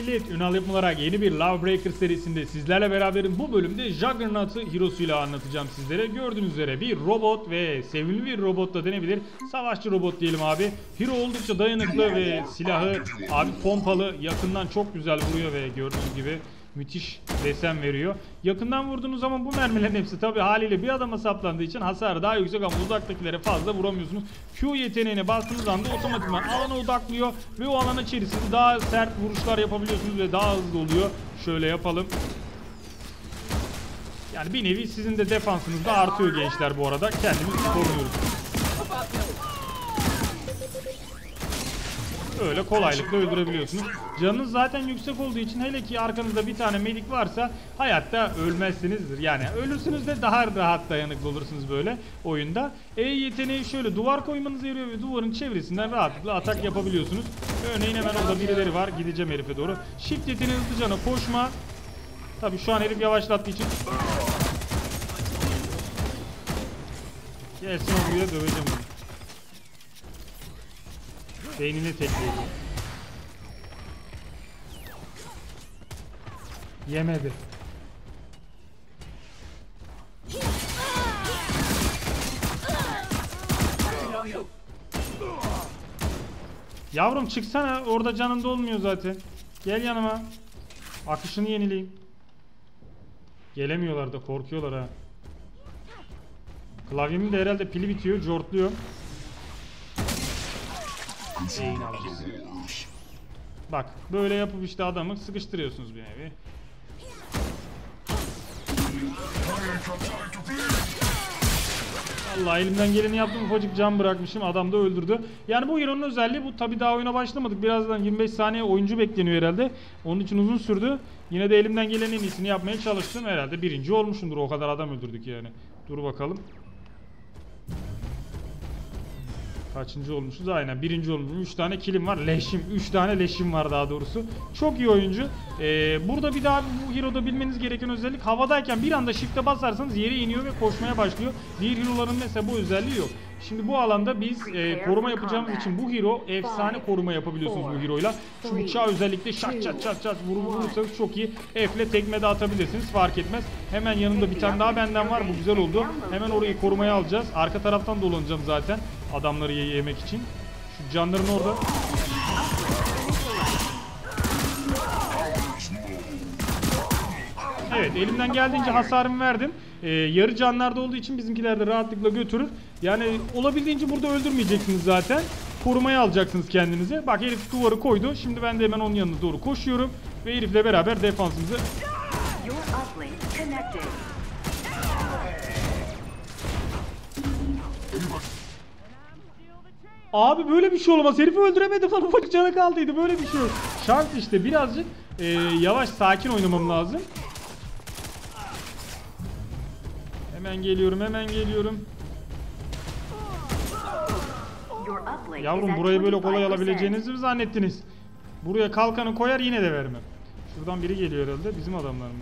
millet, Ünal Yapım olarak yeni bir Love Breaker serisinde sizlerle beraberim. Bu bölümde Juggernaut'u Hiro'suyla anlatacağım sizlere. Gördüğünüz üzere bir robot ve sevimli bir robot da denebilir. Savaşçı robot diyelim abi. Hiro oldukça dayanıklı ve silahı abi pompalı, yakından çok güzel vuruyor ve gördüğünüz gibi müthiş desen veriyor. Yakından vurduğunuz zaman bu mermilerin hepsi tabi haliyle bir adama saplandığı için hasarı daha yüksek ama uzaktakilere fazla vuramıyorsunuz. Q yeteneğine bastığınız anda otomatikman alana odaklıyor ve o alan içerisinde daha sert vuruşlar yapabiliyorsunuz ve daha hızlı oluyor. Şöyle yapalım. Yani bir nevi sizin de defansınız da artıyor gençler bu arada. Kendimizi koruyoruz. Öyle kolaylıkla öldürebiliyorsunuz. Canınız zaten yüksek olduğu için hele ki arkanızda bir tane medik varsa hayatta ölmezsinizdir. Yani ölürsünüz de daha rahat dayanıklı olursunuz böyle oyunda. E yeteneği şöyle duvar koymanıza yarıyor ve duvarın çevresinden rahatlıkla atak yapabiliyorsunuz. Örneğin hemen orada birileri var. Gideceğim herife doğru. Shift yeteneği hızlıcana koşma. Tabi şu an herif yavaşlattığı için Gelsin oraya döveceğim onu. Beynini tekleyeceğim. Yemedi. Yavrum çıksana orada canın dolmuyor zaten. Gel yanıma. Akışını yenileyim. Gelemiyorlar da korkuyorlar ha. Klavyemin de herhalde pili bitiyor, cortluyor. Beyin avcısı. Bak böyle yapıp işte adamı sıkıştırıyorsunuz bir nevi. Allah elimden geleni yaptım ufacık can bırakmışım adam da öldürdü. Yani bu Hero'nun özelliği bu tabi daha oyuna başlamadık. Birazdan 25 saniye oyuncu bekleniyor herhalde. Onun için uzun sürdü. Yine de elimden gelenin en iyisini yapmaya çalıştım. Herhalde birinci olmuşumdur o kadar adam öldürdük yani. Dur bakalım. Kaçıncı olmuşuz? Aynen birinci olmuşum. 3 tane kilim var. Leşim. 3 tane leşim var daha doğrusu. Çok iyi oyuncu. Ee, burada bir daha bu Hero'da bilmeniz gereken özellik havadayken bir anda shift'e basarsanız yere iniyor ve koşmaya başlıyor. Diğer Hero'ların mesela bu özelliği yok. Şimdi bu alanda biz e, koruma yapacağımız için bu hero efsane koruma yapabiliyorsunuz bu hero'yla. Şu uçağı özellikle şat çat çat çat vurup vurursanız çok iyi. F ile tekme de atabilirsiniz fark etmez. Hemen yanında bir tane daha benden var bu güzel oldu. Hemen orayı korumaya alacağız. Arka taraftan dolanacağım zaten adamları ye- yemek için. Şu canların orada. Evet elimden geldiğince hasarımı verdim. Ee, yarı canlarda olduğu için bizimkiler de rahatlıkla götürür. Yani olabildiğince burada öldürmeyeceksiniz zaten. Korumaya alacaksınız kendinize. Bak herif duvarı koydu. Şimdi ben de hemen onun yanına doğru koşuyorum. Ve herifle beraber defansımızı... Abi böyle bir şey olmaz. Herifi öldüremedim. Ufacık canı kaldıydı. Böyle bir şey yok. Şans işte birazcık e, yavaş sakin oynamam lazım. Hemen geliyorum hemen geliyorum. Yavrum burayı böyle kolay 25%. alabileceğinizi mi zannettiniz? Buraya kalkanı koyar yine de vermem. Şuradan biri geliyor herhalde. Bizim adamlar mı?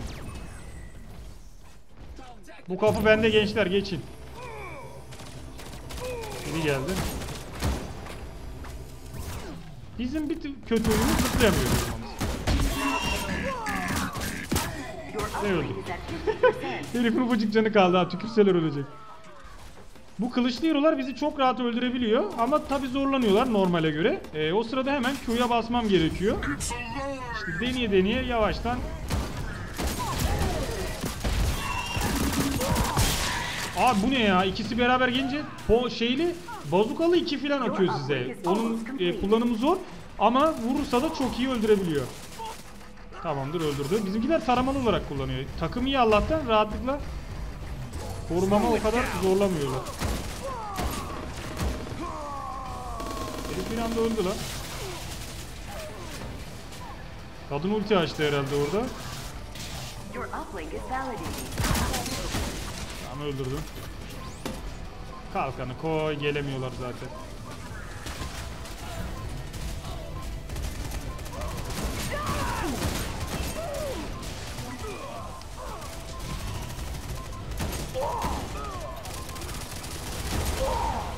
Bu kapı bende gençler geçin. Biri geldi. Bizim bir kötü oyunumuz zıplayamıyoruz. Öldü? uplink is at 50%. Herifin ufacık canı kaldı ha tükürseler ölecek. Bu kılıçlı hero'lar bizi çok rahat öldürebiliyor ama tabi zorlanıyorlar normale göre. Ee, o sırada hemen Q'ya basmam gerekiyor. İşte deneye deneye yavaştan Abi bu ne ya? İkisi beraber gelince po şeyli bazukalı iki filan atıyor size. Onun e, kullanımı zor ama vurursa da çok iyi öldürebiliyor. Tamamdır öldürdü. Bizimkiler taramalı olarak kullanıyor. Takım iyi Allah'tan rahatlıkla korumama o kadar zorlamıyorlar. Herif bir anda öldü lan. Kadın ulti açtı herhalde orada. Tamam öldürdüm. Kalkanı koy gelemiyorlar zaten.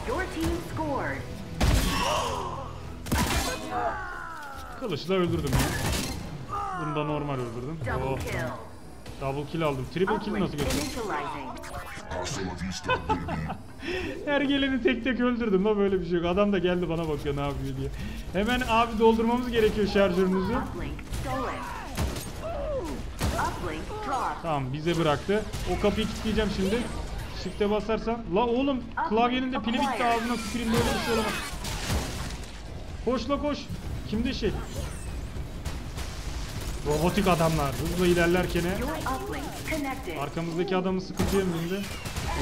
Your team scored. Kılıçla öldürdüm ya. Bunu da normal öldürdüm. Double Oh, kill. double kill aldım. Triple kill nasıl baby. Her geleni tek tek öldürdüm la böyle bir şey yok. Adam da geldi bana bakıyor ne yapıyor diye. Hemen abi doldurmamız gerekiyor dropped. Tamam bize bıraktı. O kapıyı kilitleyeceğim şimdi. Shift'e basarsam. La oğlum klavyenin de pili bitti ağzına tüküreyim böyle bir şey olamaz. Koş la koş. Kimde şey? Robotik adamlar hızla ilerlerken arkamızdaki adamın sıkıntıya mı bindi?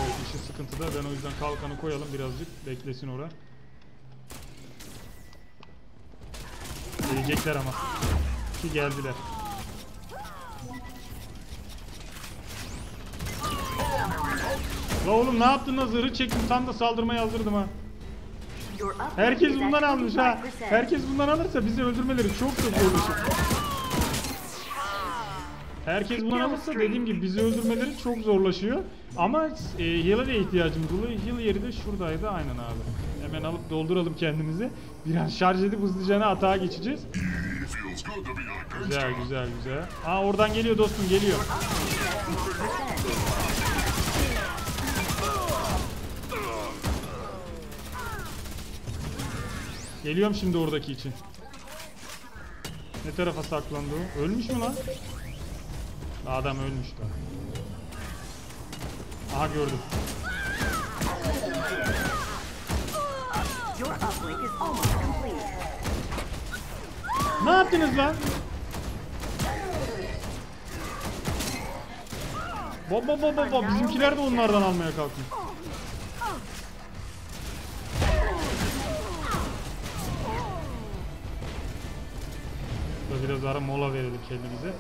Evet işi sıkıntıda. Ben o yüzden kalkanı koyalım birazcık. Beklesin ora. Gelecekler ama. Ki geldiler. La oğlum ne yaptın la zırhı çektim tam da saldırmaya hazırdım ha. Herkes bundan almış ha. 25%. Herkes bundan alırsa bizi öldürmeleri çok çok zorlaşır. Herkes bundan alırsa dediğim gibi bizi öldürmeleri çok zorlaşıyor. Ama e, heal'a da ihtiyacımız oluyor. Heal yeri de şuradaydı aynen abi. Hemen alıp dolduralım kendimizi. Biraz şarj edip hızlıca atağa geçeceğiz. Güzel güzel güzel. Aa oradan geliyor dostum geliyor. Geliyorum şimdi oradaki için. Ne tarafa saklandı o? Ölmüş mü lan? Adam ölmüş lan. Aha gördüm. Ne yaptınız lan? Baba baba baba bizimkiler de onlardan almaya kalkıyor. Burada biraz ara mola verelim kendimize.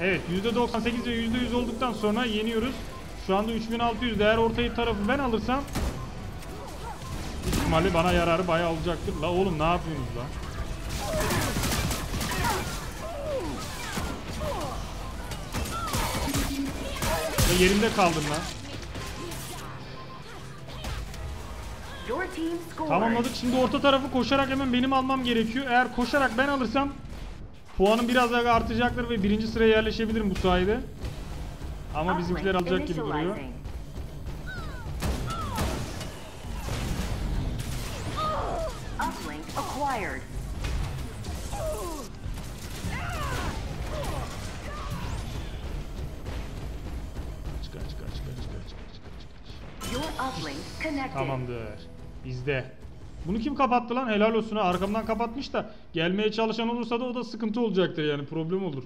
Evet %98 ve %100 olduktan sonra yeniyoruz. Şu anda 3600 eğer ortayı tarafı ben alırsam büyük ihtimalle bana yararı bayağı olacaktır. La oğlum ne yapıyorsunuz lan? Ya yerimde kaldım lan. Tamamladık. Şimdi orta tarafı koşarak hemen benim almam gerekiyor. Eğer koşarak ben alırsam puanım biraz daha artacaktır ve birinci sıraya yerleşebilirim bu sayede. Ama bizimkiler alacak gibi duruyor. Çıkar çıkar çıkar çıkar çıkar çıkar çıkar. Tamamdır. Bizde. Bunu kim kapattı lan? Helal olsun ha. Arkamdan kapatmış da gelmeye çalışan olursa da o da sıkıntı olacaktır yani problem olur.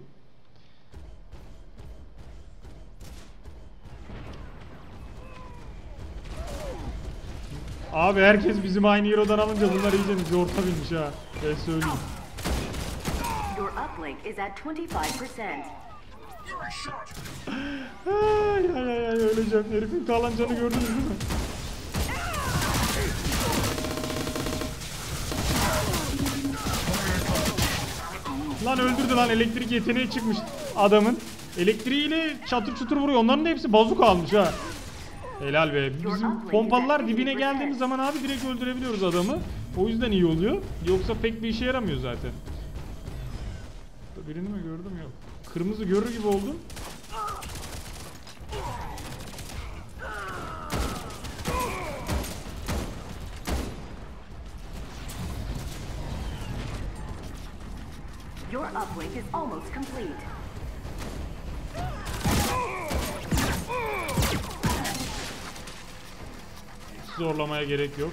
Abi herkes bizim aynı hero'dan alınca bunlar iyice bizi orta binmiş ha. Ben söyleyeyim. Your uplink is at 25%. Every shot. Ay ay ay öleceğim. Herifin kalan canı gördünüz değil Lan öldürdü lan elektrik yeteneği çıkmış adamın. Elektriğiyle çatır çutur vuruyor. Onların da hepsi bazuk almış ha. Helal be. Bizim pompalılar dibine geldiğimiz zaman abi direkt öldürebiliyoruz adamı. O yüzden iyi oluyor. Yoksa pek bir işe yaramıyor zaten. Birini mi gördüm yok. Kırmızı görür gibi oldum. Your uplink is almost complete. Zorlamaya gerek yok.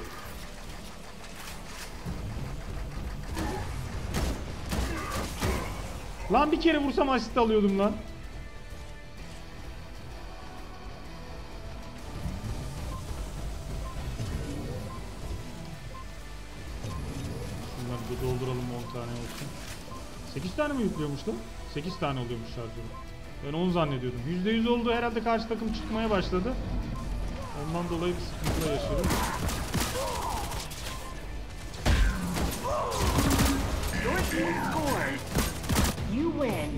Lan bir kere vursam asist alıyordum lan. Yüklüyormuş lan? 8 tane oluyormuş şarjörü. Ben 10 zannediyordum. %100 oldu herhalde karşı takım çıkmaya başladı. Ondan dolayı bir sıkıntılar yaşıyorum.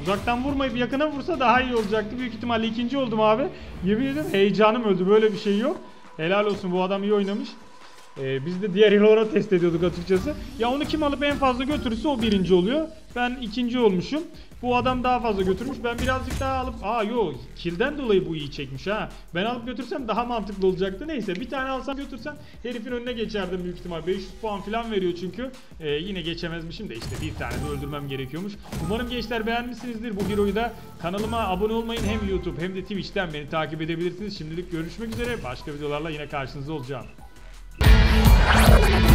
Uzaktan vurmayıp yakına vursa daha iyi olacaktı. Büyük ihtimalle ikinci oldum abi. Yemin ederim heyecanım öldü. Böyle bir şey yok. Helal olsun bu adam iyi oynamış. Ee, biz de diğer hero'lara test ediyorduk açıkçası. Ya onu kim alıp en fazla götürürse o birinci oluyor. Ben ikinci olmuşum. Bu adam daha fazla götürmüş. Ben birazcık daha alıp... Aa yo kilden dolayı bu iyi çekmiş ha. Ben alıp götürsem daha mantıklı olacaktı. Neyse bir tane alsam götürsem herifin önüne geçerdim büyük ihtimal. 500 puan falan veriyor çünkü. Ee, yine geçemezmişim de işte bir tane de öldürmem gerekiyormuş. Umarım gençler beğenmişsinizdir bu hero'yu da. Kanalıma abone olmayın hem YouTube hem de Twitch'ten beni takip edebilirsiniz. Şimdilik görüşmek üzere. Başka videolarla yine karşınızda olacağım. Música